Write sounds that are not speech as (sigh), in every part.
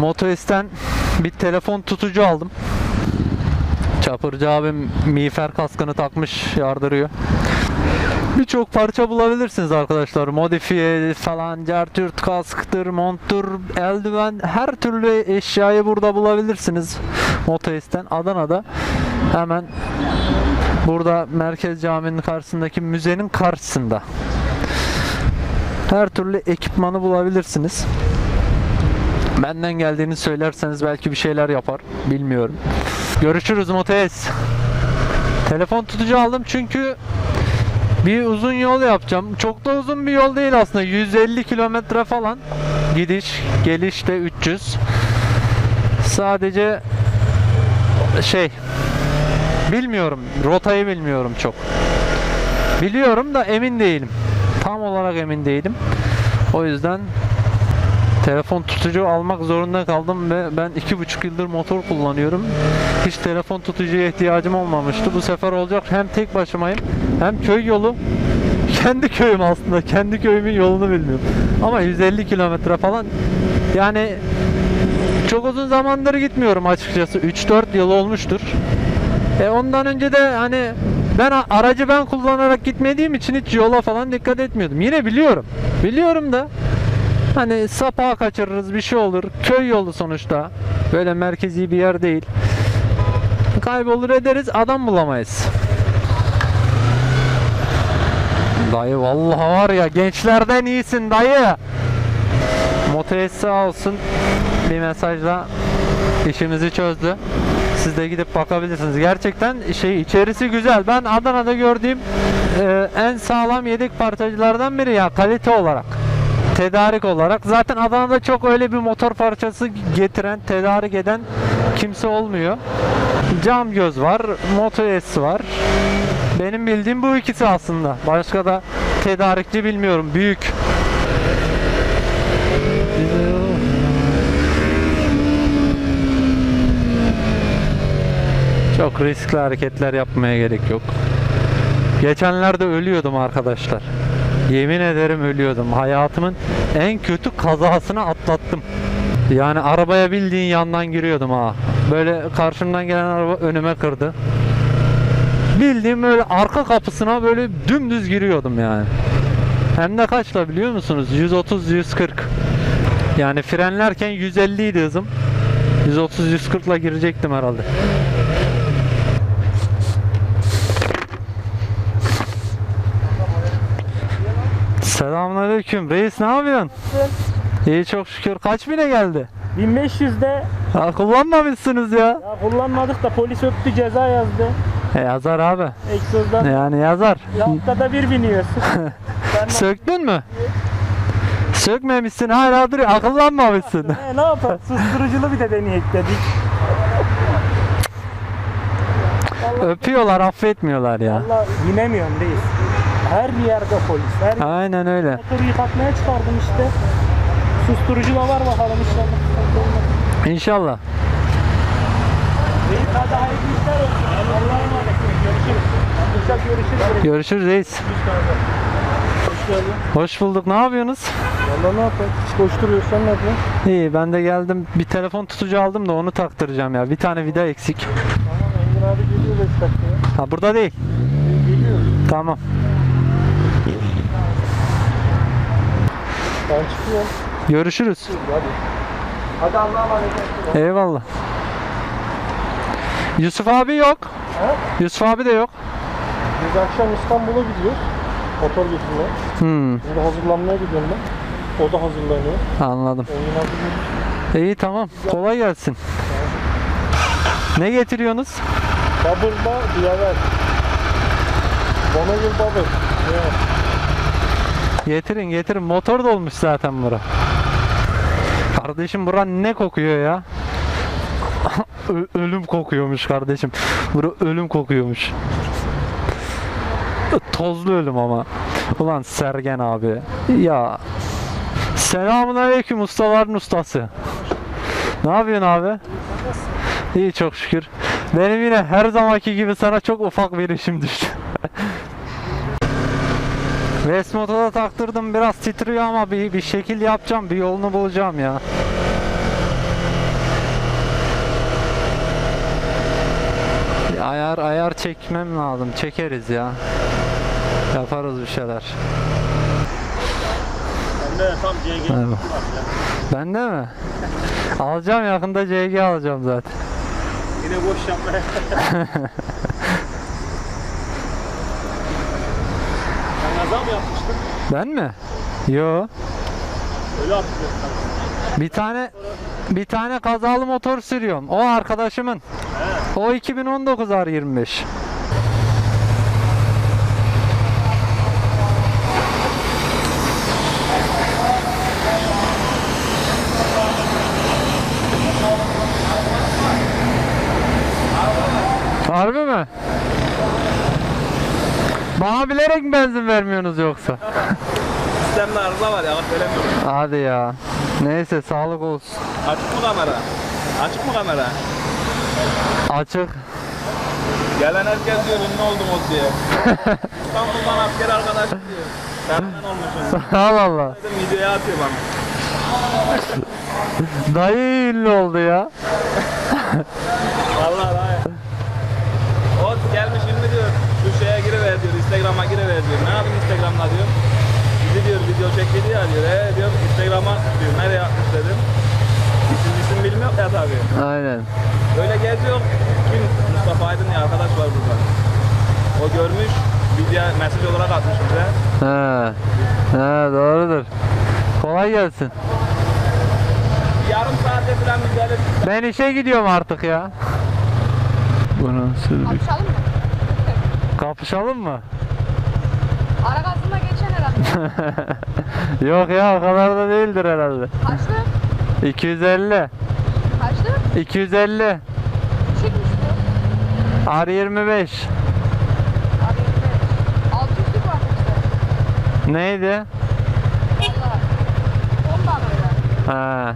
Motoist'ten bir telefon tutucu aldım. Çapırcı abim miğfer kaskını takmış yardırıyor. Birçok parça bulabilirsiniz arkadaşlar. Modifiye falan, certürt kasktır, monttur, eldiven her türlü eşyayı burada bulabilirsiniz. Motoist'ten Adana'da hemen burada Merkez Camii'nin karşısındaki müzenin karşısında. Her türlü ekipmanı bulabilirsiniz. Benden geldiğini söylerseniz belki bir şeyler yapar. Bilmiyorum. Görüşürüz Motes. Telefon tutucu aldım çünkü bir uzun yol yapacağım. Çok da uzun bir yol değil aslında. 150 kilometre falan. Gidiş, geliş de 300. Sadece şey bilmiyorum. Rotayı bilmiyorum çok. Biliyorum da emin değilim. Tam olarak emin değilim. O yüzden telefon tutucu almak zorunda kaldım ve ben iki buçuk yıldır motor kullanıyorum. Hiç telefon tutucuya ihtiyacım olmamıştı. Bu sefer olacak. Hem tek başımayım hem köy yolu. (laughs) Kendi köyüm aslında. Kendi köyümün yolunu bilmiyorum. Ama 150 kilometre falan. Yani çok uzun zamandır gitmiyorum açıkçası. 3-4 yıl olmuştur. E ondan önce de hani ben aracı ben kullanarak gitmediğim için hiç yola falan dikkat etmiyordum. Yine biliyorum. Biliyorum da hani sapağı kaçırırız bir şey olur. Köy yolu sonuçta. Böyle merkezi bir yer değil. Kaybolur ederiz adam bulamayız. Dayı vallahi var ya gençlerden iyisin dayı. Motoyes sağ olsun bir mesajla işimizi çözdü. Siz de gidip bakabilirsiniz. Gerçekten şey içerisi güzel. Ben Adana'da gördüğüm e, en sağlam yedek parçacılardan biri ya kalite olarak. Tedarik olarak. Zaten Adana'da çok öyle bir motor parçası getiren, tedarik eden kimse olmuyor. Cam göz var, Moto S var. Benim bildiğim bu ikisi aslında. Başka da tedarikçi bilmiyorum. Büyük. Çok riskli hareketler yapmaya gerek yok. Geçenlerde ölüyordum arkadaşlar. (laughs) Yemin ederim ölüyordum. Hayatımın en kötü kazasını atlattım. Yani arabaya bildiğin yandan giriyordum ha. Böyle karşımdan gelen araba önüme kırdı. Bildiğim böyle arka kapısına böyle dümdüz giriyordum yani. Hem de kaçla biliyor musunuz? 130-140. Yani frenlerken 150 idi hızım. 130-140 ile girecektim herhalde. Selamünaleyküm. Reis ne yapıyorsun? İyi çok şükür. Kaç bine geldi? 1500'de Ha, kullanmamışsınız ya. ya kullanmadık da polis öptü ceza yazdı. E, yazar abi. Egzozdan. Yani yazar. Ya haftada bir biniyorsun. (laughs) Söktün mü? Sökmemişsin hala duruyor. Akıllanmamışsın. E, (laughs) ne yapalım? Susturuculu bir de deneyek dedik. Öpüyorlar affetmiyorlar ya. Valla binemiyorum değil. Her bir yerde polis. Her Aynen öyle. motoru yıkatmaya çıkardım işte. Susturucu da var bakalım inşallah. İnşallah. Reis hadi hayırlı işler olsun. Allah'a emanet. Görüşürüz. İnşallah görüşürüz. Görüşürüz reis. Hoş geldin. Hoş bulduk. Ne yapıyorsunuz? Valla ne yapalım? Hiç koşturuyorsan ne yapalım? İyi ben de geldim. Bir telefon tutucu aldım da onu taktıracağım ya. Bir tane vida eksik. Tamam Engin abi geliyor 5 dakikaya. Ha burada değil. Geliyor. Tamam. Ben çıkıyorum. Görüşürüz. Hadi. Hadi Allah'a emanet olun. Eyvallah. Yusuf abi yok. Ha? Yusuf abi de yok. Biz akşam İstanbul'a gidiyoruz. Motor getirmeye. Hmm, Şimdi hazırlanmaya gidiyorum ben. O da hazırlanıyor. anladım. İyi tamam. Kolay gelsin. Ne getiriyorsunuz? Bubble'da diyaver. Bonneville Bubble. Yeah. Getirin getirin. Motor dolmuş zaten bura. Kardeşim bura ne kokuyor ya? (laughs) Ölüm kokuyormuş kardeşim. Bura ölüm kokuyormuş. Tozlu ölüm ama. Ulan Sergen abi. Ya. Selamun aleyküm ustaların ustası. Ne yapıyorsun abi? İyi çok şükür. Benim yine her zamanki gibi sana çok ufak bir işim düştü. Vesmot'a da taktırdım biraz titriyor ama bir, bir şekil yapacağım bir yolunu bulacağım ya. Bir ayar ayar çekmem lazım çekeriz ya. Yaparız bir şeyler. Bende tam CG evet. Bende mi? alacağım yakında CG alacağım zaten. Yine boş yapmaya. (laughs) kaza mı yapmıştın? Ben mi? Yo. Öyle hatırlıyorum. Bir tane bir tane kazalı motor sürüyorum. O arkadaşımın. O 2019 R25. Harbi mi? Bana bilerek mi benzin vermiyorsunuz yoksa? Sistemde arıza var ya söylemiyorum. Hadi ya. Neyse sağlık olsun. Açık mı kamera? Açık mı kamera? Açık. Gelen herkes diyor ünlü oldum o diye. (laughs) İstanbul'dan asker arkadaş diyor. Senden olmuşsun. Allah Allah. Dedim videoya atıyor bana. Dayı ünlü oldu ya. Vallahi daha ya. O gelmiş ünlü diyor. Şu şeye giriver diyor. Instagram'a giriver diyor. Ne yapayım Instagram'da diyor. Bizi diyor video çekti ya diyor. Ee diyor Instagram'a diyor. Nereye atmış dedim. İsim isim bilmiyor ya tabii. Aynen. Böyle geziyor. Kim? Mustafa Aydın ya arkadaş var burada. O görmüş. Video mesaj olarak atmış bize. He. He doğrudur. Kolay gelsin. Yarım saatte falan gelip Ben işe gidiyorum artık ya. Bunu sürdük. Kapışalım mı? Kapışalım mı? (laughs) Yok ya o kadar da değildir herhalde. Kaçtı? 250. Kaçtı? 250. Çıkmış bu. R25. Abi 25. 600'lük var işte. Neydi? Valla. Ondan öyle. Ha.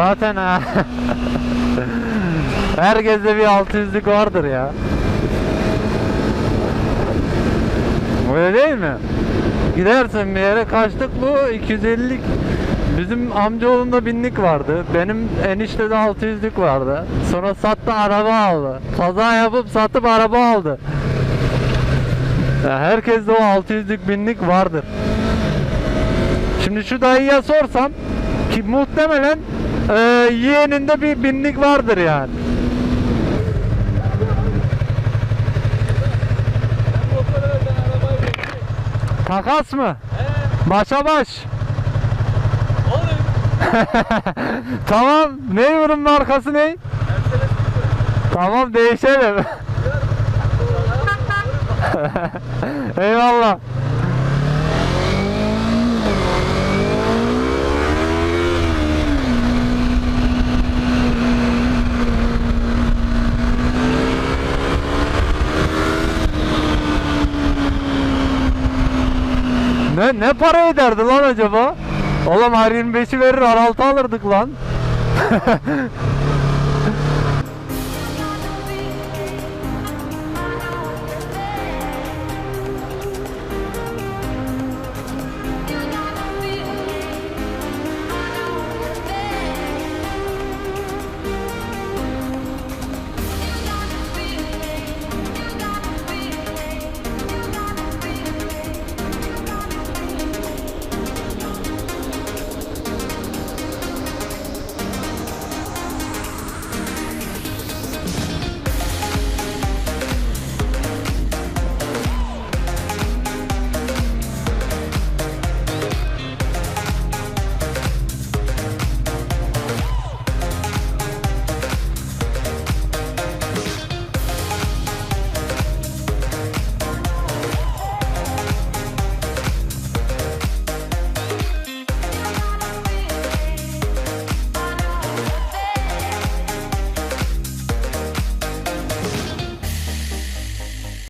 Zaten ha. Herkeste bir 600'lük vardır ya. Öyle değil mi? Gidersin bir yere kaçtık bu 250'lik Bizim amcaoğlunda binlik vardı. Benim eniştede 600'lük vardı. Sonra sattı araba aldı. Kaza yapıp satıp araba aldı. Ya herkeste o 600'lük binlik vardır. Şimdi şu dayıya sorsam ki muhtemelen e, yeğeninde bir binlik vardır yani. Takas mı? Başa baş. (laughs) tamam. Ne bunun markası ne? Tamam değişelim. (laughs) Eyvallah. Ne ne para ederdi lan acaba? Oğlum R25'i verir R6 alırdık lan. (laughs)